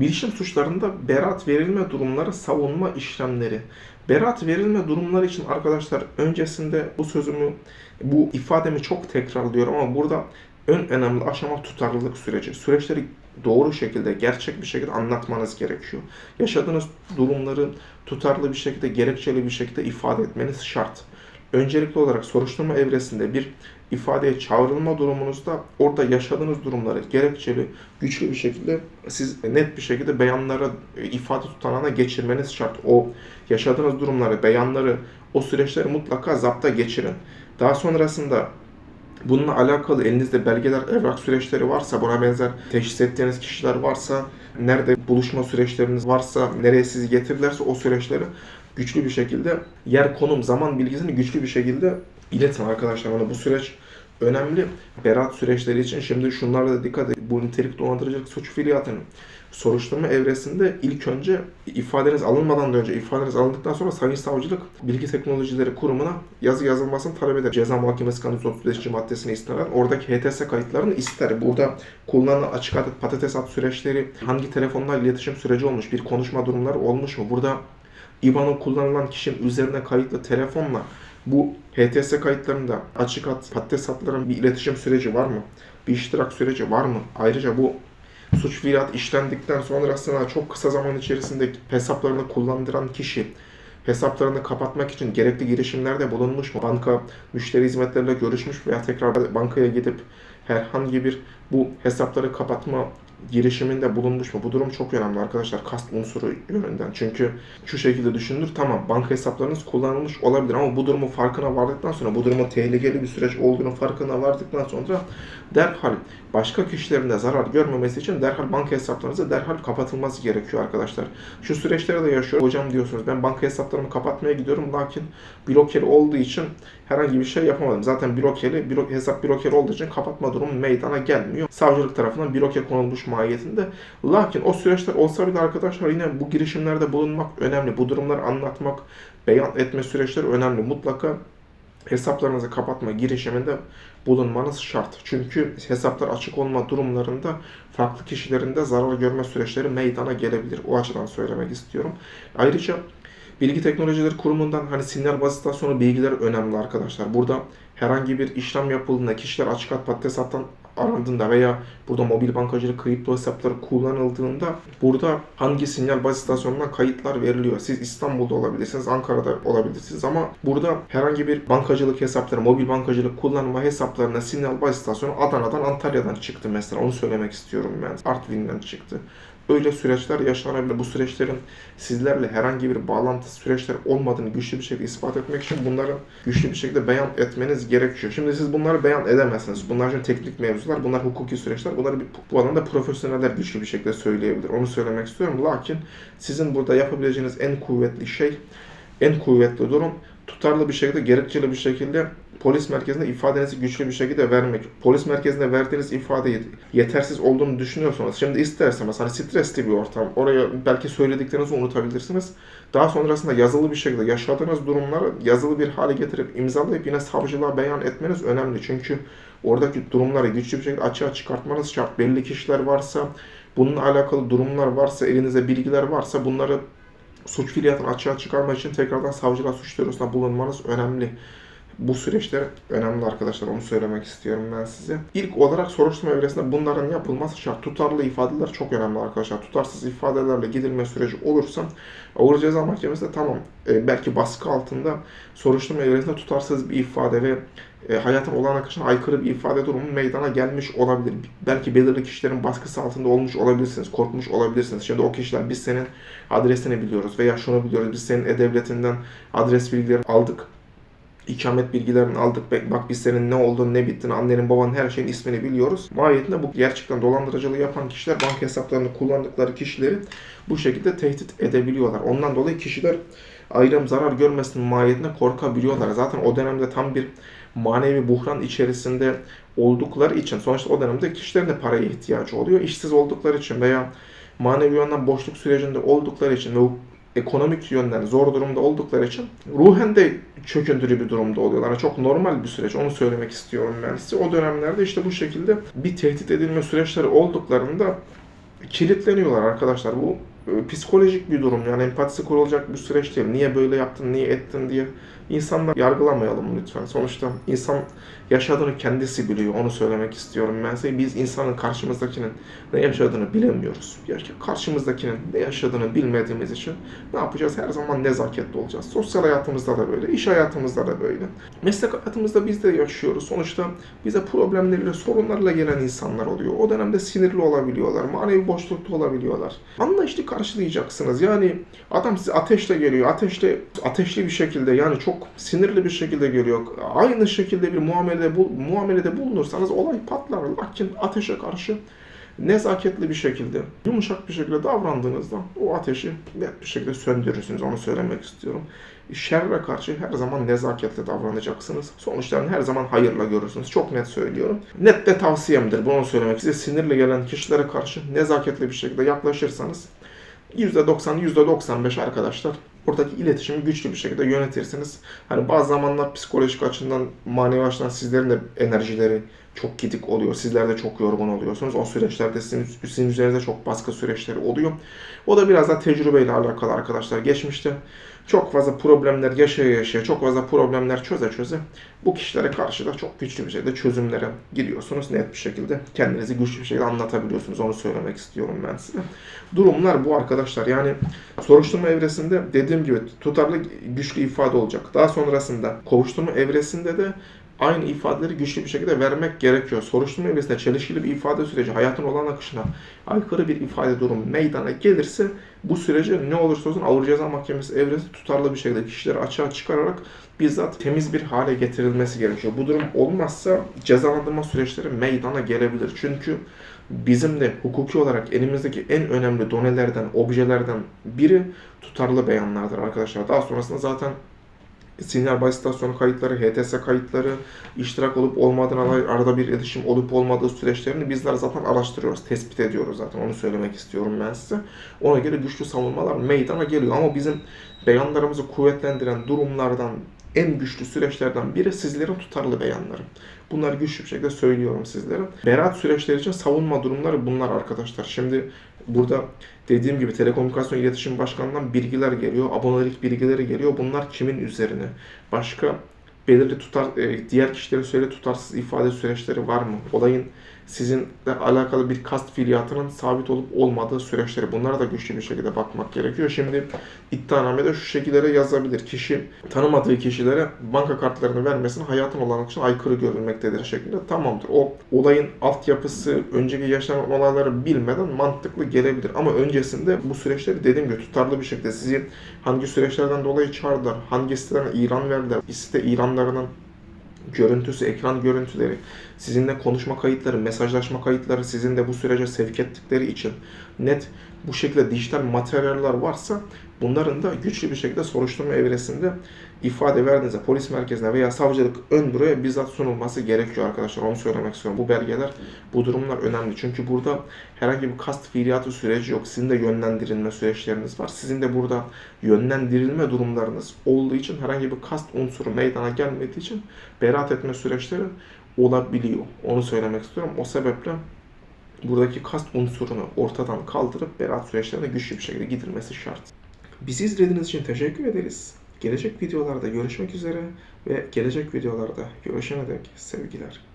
Bilişim suçlarında beraat verilme durumları, savunma işlemleri. Beraat verilme durumları için arkadaşlar öncesinde bu sözümü, bu ifademi çok tekrarlıyorum ama burada en önemli aşama tutarlılık süreci. Süreçleri doğru şekilde, gerçek bir şekilde anlatmanız gerekiyor. Yaşadığınız durumları tutarlı bir şekilde, gerekçeli bir şekilde ifade etmeniz şart. Öncelikli olarak soruşturma evresinde bir ifadeye çağrılma durumunuzda orada yaşadığınız durumları gerekçeli, güçlü bir şekilde siz net bir şekilde beyanlara, e, ifade tutanağına geçirmeniz şart. O yaşadığınız durumları, beyanları, o süreçleri mutlaka zapta geçirin. Daha sonrasında Bununla alakalı elinizde belgeler, evrak süreçleri varsa, buna benzer teşhis ettiğiniz kişiler varsa, nerede buluşma süreçleriniz varsa, nereye sizi getirirlerse o süreçleri güçlü bir şekilde yer, konum, zaman bilgisini güçlü bir şekilde iletin arkadaşlar. Yani bu süreç önemli. Berat süreçleri için şimdi şunlara da dikkat edin. Bu nitelik dolandırıcılık suç fiiliyatının soruşturma evresinde ilk önce ifadeniz alınmadan da önce ifadeniz alındıktan sonra Sayın Savcılık Bilgi Teknolojileri Kurumu'na yazı yazılmasını talep eder. Ceza Muhakemesi Kanunu 35. maddesine istinaden oradaki HTS kayıtlarını ister. Burada kullanılan açık adet patates at süreçleri, hangi telefonla iletişim süreci olmuş, bir konuşma durumları olmuş mu? Burada IBAN'ı kullanılan kişinin üzerine kayıtlı telefonla bu HTS kayıtlarında açık hat, patates hatların bir iletişim süreci var mı? Bir iştirak süreci var mı? Ayrıca bu suç fiiliyat işlendikten sonrasında çok kısa zaman içerisinde hesaplarını kullandıran kişi hesaplarını kapatmak için gerekli girişimlerde bulunmuş mu? Banka müşteri hizmetleriyle görüşmüş veya tekrar bankaya gidip herhangi bir bu hesapları kapatma girişiminde bulunmuş mu? Bu durum çok önemli arkadaşlar kast unsuru yönünden. Çünkü şu şekilde düşünülür. Tamam banka hesaplarınız kullanılmış olabilir ama bu durumun farkına vardıktan sonra bu durumun tehlikeli bir süreç olduğunu farkına vardıktan sonra derhal başka kişilerin de zarar görmemesi için derhal banka hesaplarınızı derhal kapatılması gerekiyor arkadaşlar. Şu süreçleri de yaşıyor. Hocam diyorsunuz ben banka hesaplarımı kapatmaya gidiyorum lakin blokeli olduğu için herhangi bir şey yapamadım. Zaten blokeli, blok, hesap blokeli olduğu için kapatma durumu meydana gelmiyor. Savcılık tarafından bloke konulmuş mahiyetinde. Lakin o süreçler olsa bile arkadaşlar yine bu girişimlerde bulunmak önemli. Bu durumları anlatmak, beyan etme süreçleri önemli. Mutlaka hesaplarınızı kapatma girişiminde bulunmanız şart. Çünkü hesaplar açık olma durumlarında farklı kişilerin de zarar görme süreçleri meydana gelebilir. O açıdan söylemek istiyorum. Ayrıca Bilgi Teknolojileri Kurumu'ndan hani sinyal baz istasyonu bilgiler önemli arkadaşlar. Burada herhangi bir işlem yapıldığında kişiler açık hat patates hattan arandığında veya burada mobil bankacılık kripto hesapları kullanıldığında burada hangi sinyal baz istasyonundan kayıtlar veriliyor. Siz İstanbul'da olabilirsiniz, Ankara'da olabilirsiniz ama burada herhangi bir bankacılık hesapları, mobil bankacılık kullanma hesaplarına sinyal baz istasyonu Adana'dan, Antalya'dan çıktı mesela. Onu söylemek istiyorum ben. Artvin'den çıktı. Öyle süreçler yaşanabilir. Bu süreçlerin sizlerle herhangi bir bağlantı süreçler olmadığını güçlü bir şekilde ispat etmek için bunları güçlü bir şekilde beyan etmeniz gerekiyor. Şimdi siz bunları beyan edemezsiniz. Bunlar için teknik mevzular, bunlar hukuki süreçler. Bunları bu alanda profesyoneller güçlü bir şekilde söyleyebilir. Onu söylemek istiyorum. Lakin sizin burada yapabileceğiniz en kuvvetli şey, en kuvvetli durum tutarlı bir şekilde, gerekçeli bir şekilde polis merkezinde ifadenizi güçlü bir şekilde vermek. Polis merkezinde verdiğiniz ifadeyi yetersiz olduğunu düşünüyorsanız, şimdi isterseniz hani stresli bir ortam, oraya belki söylediklerinizi unutabilirsiniz. Daha sonrasında yazılı bir şekilde yaşadığınız durumları yazılı bir hale getirip imzalayıp yine savcılığa beyan etmeniz önemli. Çünkü oradaki durumları güçlü bir şekilde açığa çıkartmanız şart. Belli kişiler varsa, bununla alakalı durumlar varsa, elinizde bilgiler varsa bunları suç fiiliyatını açığa çıkarmak için tekrardan savcılığa suç duyurusunda bulunmanız önemli. Bu süreçler önemli arkadaşlar. Onu söylemek istiyorum ben size. İlk olarak soruşturma evresinde bunların yapılması şart. Tutarlı ifadeler çok önemli arkadaşlar. Tutarsız ifadelerle gidilme süreci olursa Ağır Ceza Mahkemesi de tamam e, belki baskı altında soruşturma evresinde tutarsız bir ifade ve e, hayatın olağan akışına aykırı bir ifade durumu meydana gelmiş olabilir. Belki belirli kişilerin baskısı altında olmuş olabilirsiniz, korkmuş olabilirsiniz. Şimdi o kişiler biz senin adresini biliyoruz veya şunu biliyoruz, biz senin e-devletinden adres bilgilerini aldık ikamet bilgilerini aldık. Bak biz senin ne olduğunu, ne bittiğini, annenin babanın her şeyin ismini biliyoruz. Mahiyetinde bu gerçekten dolandırıcılığı yapan kişiler banka hesaplarını kullandıkları kişileri bu şekilde tehdit edebiliyorlar. Ondan dolayı kişiler ayrım zarar görmesinin mahiyetine korkabiliyorlar. Zaten o dönemde tam bir manevi buhran içerisinde oldukları için sonuçta o dönemde kişilerin de paraya ihtiyacı oluyor. İşsiz oldukları için veya manevi yönden boşluk sürecinde oldukları için ve ekonomik yönden zor durumda oldukları için ruhen de çöküntülü bir durumda oluyorlar. Çok normal bir süreç. Onu söylemek istiyorum ben size. O dönemlerde işte bu şekilde bir tehdit edilme süreçleri olduklarında kilitleniyorlar arkadaşlar. Bu psikolojik bir durum yani empatisi kurulacak bir süreç değil. Niye böyle yaptın, niye ettin diye insanlar yargılamayalım lütfen. Sonuçta insan yaşadığını kendisi biliyor. Onu söylemek istiyorum ben size. Biz insanın karşımızdakinin ne yaşadığını bilemiyoruz. Karşımızdakinin ne yaşadığını bilmediğimiz için ne yapacağız? Her zaman nezaketli olacağız. Sosyal hayatımızda da böyle, iş hayatımızda da böyle. Meslek hayatımızda biz de yaşıyoruz. Sonuçta bize problemleriyle, sorunlarla gelen insanlar oluyor. O dönemde sinirli olabiliyorlar, manevi boşlukta olabiliyorlar. Anlayışlı karşılayacaksınız. Yani adam size ateşle geliyor, ateşle, ateşli bir şekilde yani çok sinirli bir şekilde geliyor. Aynı şekilde bir muamelede, bul, muamelede bulunursanız olay patlar. Lakin ateşe karşı nezaketli bir şekilde, yumuşak bir şekilde davrandığınızda o ateşi net bir şekilde söndürürsünüz. Onu söylemek istiyorum. Şerre karşı her zaman nezaketle davranacaksınız. Sonuçlarını her zaman hayırla görürsünüz. Çok net söylüyorum. Net de tavsiyemdir. Bunu söylemek. Size sinirli gelen kişilere karşı nezaketli bir şekilde yaklaşırsanız %90, %95 arkadaşlar oradaki iletişimi güçlü bir şekilde yönetirsiniz. Hani bazı zamanlar psikolojik açıdan, manevi açıdan sizlerin de enerjileri çok gidik oluyor. Sizler de çok yorgun oluyorsunuz. O süreçlerde sizin, sizin üzerinize çok baskı süreçleri oluyor. O da biraz da tecrübeyle alakalı arkadaşlar. Geçmişte çok fazla problemler yaşaya yaşaya, çok fazla problemler çöze çöze bu kişilere karşı da çok güçlü bir şekilde çözümlere gidiyorsunuz. Net bir şekilde kendinizi güçlü bir şekilde anlatabiliyorsunuz. Onu söylemek istiyorum ben size. Durumlar bu arkadaşlar. Yani soruşturma evresinde dediğim gibi tutarlı güçlü ifade olacak. Daha sonrasında kovuşturma evresinde de aynı ifadeleri güçlü bir şekilde vermek gerekiyor. Soruşturma evresinde çelişkili bir ifade süreci hayatın olan akışına aykırı bir ifade durum meydana gelirse bu süreci ne olursa olsun Ağır Ceza Mahkemesi evresi tutarlı bir şekilde kişileri açığa çıkararak bizzat temiz bir hale getirilmesi gerekiyor. Bu durum olmazsa cezalandırma süreçleri meydana gelebilir. Çünkü bizim de hukuki olarak elimizdeki en önemli donelerden, objelerden biri tutarlı beyanlardır arkadaşlar. Daha sonrasında zaten sinyal baz istasyonu kayıtları, HTS kayıtları, iştirak olup olmadığına arada bir iletişim olup olmadığı süreçlerini bizler zaten araştırıyoruz, tespit ediyoruz zaten. Onu söylemek istiyorum ben size. Ona göre güçlü savunmalar meydana geliyor ama bizim beyanlarımızı kuvvetlendiren durumlardan en güçlü süreçlerden biri sizlerin tutarlı beyanları. Bunları güçlü bir şekilde söylüyorum sizlere. Beraat süreçleri için savunma durumları bunlar arkadaşlar. Şimdi burada dediğim gibi Telekomünikasyon İletişim Başkanı'ndan bilgiler geliyor. Abonelik bilgileri geliyor. Bunlar kimin üzerine? Başka belirli tutar, e, diğer kişilerin söyle tutarsız ifade süreçleri var mı? Olayın sizinle alakalı bir kast fiiliyatının sabit olup olmadığı süreçleri. Bunlara da güçlü bir şekilde bakmak gerekiyor. Şimdi iddianamede şu şekillere yazabilir. Kişi tanımadığı kişilere banka kartlarını vermesini hayatın olan için aykırı görülmektedir şeklinde. Tamamdır. O olayın altyapısı, önceki yaşanan olayları bilmeden mantıklı gelebilir. Ama öncesinde bu süreçleri dediğim gibi tutarlı bir şekilde sizi hangi süreçlerden dolayı çağırdılar, hangi sitelerine ilan verdiler, site ilanlarının görüntüsü, ekran görüntüleri, sizinle konuşma kayıtları, mesajlaşma kayıtları sizin de bu sürece sevk ettikleri için net bu şekilde dijital materyaller varsa bunların da güçlü bir şekilde soruşturma evresinde ifade verdiğinizde polis merkezine veya savcılık ön büroya bizzat sunulması gerekiyor arkadaşlar. Onu söylemek istiyorum. Bu belgeler, bu durumlar önemli. Çünkü burada herhangi bir kast fiiliyatı süreci yok. Sizin de yönlendirilme süreçleriniz var. Sizin de burada yönlendirilme durumlarınız olduğu için herhangi bir kast unsuru meydana gelmediği için beraat etme süreçleri olabiliyor. Onu söylemek istiyorum. O sebeple buradaki kast unsurunu ortadan kaldırıp beraat süreçlerine güçlü bir şekilde gidilmesi şart. Bizi izlediğiniz için teşekkür ederiz. Gelecek videolarda görüşmek üzere ve gelecek videolarda görüşene dek sevgiler.